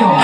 거예요.